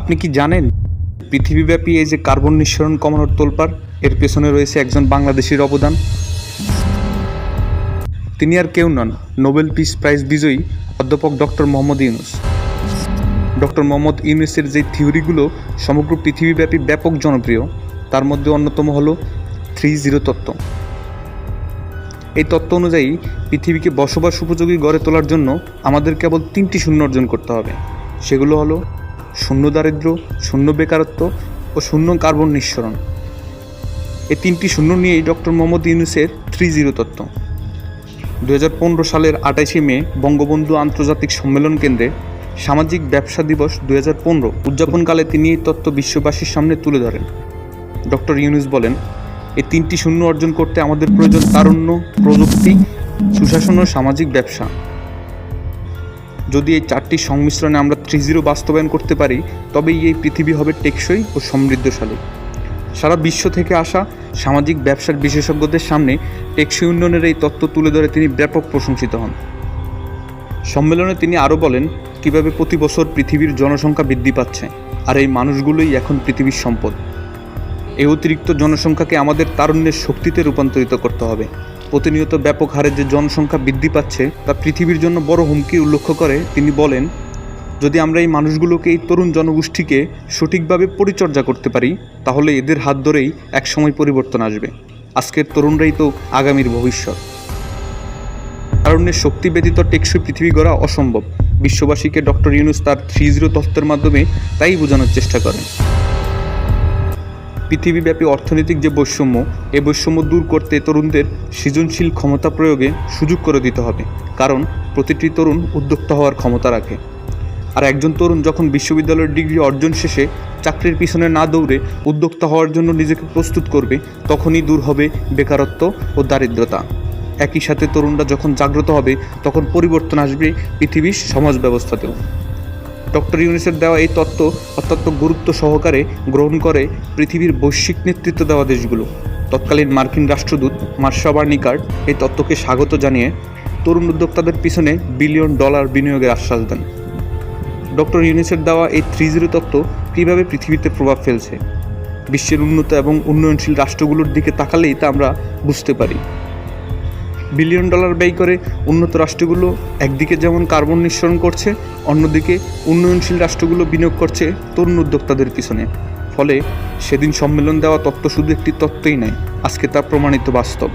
আপনি কি জানেন, পৃথিবীব্যাপী এই যে কার্বন নিঃসরণ কমানোর তোলপার এর পেছনে রয়েছে একজন বাংলাদেশির অবদান। তিনি আর কেউ নন, নোবেল পিস প্রাইজ বিজয়ী অধ্যাপক ডক্টর মোহাম্মদ ইউনুস। ডক্টর মোহাম্মদ ইউনুসের যে থিওরিগুলো সমগ্র পৃথিবীব্যাপী ব্যাপক জনপ্রিয়, তার মধ্যে অন্যতম হলো থ্রি জিরো তত্ত্ব। এই তত্ত্ব অনুযায়ী, পৃথিবীকে বসবাস উপযোগী গড়ে তোলার জন্য আমাদের কেবল তিনটি শূন্য অর্জন করতে হবে। সেগুলো হলো শূন্য দারিদ্র্য, শূন্য বেকারত্ব ও শূন্য কার্বন নিঃসরণ। এই তিনটি শূন্য নিয়েই ডক্টর মোহাম্মদ ইউনুসের থ্রি জিরো তত্ত্ব। দু হাজার পনেরো সালের আটাইশে মে বঙ্গবন্ধু আন্তর্জাতিক সম্মেলন কেন্দ্রে সামাজিক ব্যবসা দিবস দু হাজার পনেরো উদযাপনকালে তিনি এই তত্ত্ব বিশ্ববাসীর সামনে তুলে ধরেন। ডক্টর ইউনুস বলেন, এই তিনটি শূন্য অর্জন করতে আমাদের প্রয়োজন তারুণ্য, প্রযুক্তি, সুশাসন ও সামাজিক ব্যবসা। যদি এই চারটি সংমিশ্রণে আমরা থ্রি জিরো বাস্তবায়ন করতে পারি, তবেই এই পৃথিবী হবে টেকসই ও সমৃদ্ধশালী। সারা বিশ্ব থেকে আসা সামাজিক ব্যবসার বিশেষজ্ঞদের সামনে টেকসই উন্নয়নের এই তত্ত্ব তুলে ধরে তিনি ব্যাপক প্রশংসিত হন। সম্মেলনে তিনি আরও বলেন, কীভাবে প্রতি বছর পৃথিবীর জনসংখ্যা বৃদ্ধি পাচ্ছে, আর এই মানুষগুলোই এখন পৃথিবীর সম্পদ। এই অতিরিক্ত জনসংখ্যাকে আমাদের তারুণ্যের শক্তিতে রূপান্তরিত করতে হবে। প্রতিনিয়ত ব্যাপক হারে যে জনসংখ্যা বৃদ্ধি পাচ্ছে, তা পৃথিবীর জন্য বড় হুমকি উল্লেখ করে তিনি বলেন, যদি আমরা এই মানুষগুলোকে এই তরুণ জনগোষ্ঠীকে সঠিকভাবে পরিচর্যা করতে পারি, তাহলে এদের হাত ধরেই একসময় পরিবর্তন আসবে। আজকের তরুণরাই তো আগামীর ভবিষ্যৎ। কারণের শক্তি ব্যতীত টেকসই পৃথিবী গড়া অসম্ভব। বিশ্ববাসীকে ডক্টর ইউনুস তার থ্রি জিরো তত্ত্বের মাধ্যমে তাই বোঝানোর চেষ্টা করেন। পৃথিবীব্যাপী অর্থনৈতিক যে বৈষম্য, এ বৈষম্য দূর করতে তরুণদের সৃজনশীল ক্ষমতা প্রয়োগে সুযোগ করে দিতে হবে, কারণ প্রতিটি তরুণ উদ্যোক্তা হওয়ার ক্ষমতা রাখে। আর একজন তরুণ যখন বিশ্ববিদ্যালয়ের ডিগ্রি অর্জন শেষে চাকরির পিছনে না দৌড়ে উদ্যোক্তা হওয়ার জন্য নিজেকে প্রস্তুত করবে, তখনই দূর হবে বেকারত্ব ও দারিদ্রতা। একই সাথে তরুণরা যখন জাগ্রত হবে, তখন পরিবর্তন আসবে পৃথিবীর সমাজ ব্যবস্থাতেও। ডক্টর ইউনিসের দেওয়া এই তত্ত্ব অত্যন্ত গুরুত্ব সহকারে গ্রহণ করে পৃথিবীর বৈশ্বিক নেতৃত্ব দেওয়া দেশগুলো। তৎকালীন মার্কিন রাষ্ট্রদূত মার্শা বার্নিকার্ড এই তত্ত্বকে স্বাগত জানিয়ে তরুণ উদ্যোক্তাদের পিছনে বিলিয়ন ডলার বিনিয়োগের আশ্বাস দেন। ডক্টর ইউনিসের দেওয়া এই থ্রি জিরো তত্ত্ব কীভাবে পৃথিবীতে প্রভাব ফেলছে? বিশ্বের উন্নত এবং উন্নয়নশীল রাষ্ট্রগুলোর দিকে তাকালেই তা আমরা বুঝতে পারি। বিলিয়ন ডলার ব্যয় করে উন্নত রাষ্ট্রগুলো একদিকে যেমন কার্বন নিঃসরণ করছে, অন্যদিকে উন্নয়নশীল রাষ্ট্রগুলো বিনিয়োগ করছে তরুণ উদ্যোক্তাদের পিছনে। ফলে সেদিন সম্মেলন দেওয়া তত্ত্ব শুধু একটি তত্ত্বই নয়, আজকে তা প্রমাণিত বাস্তব।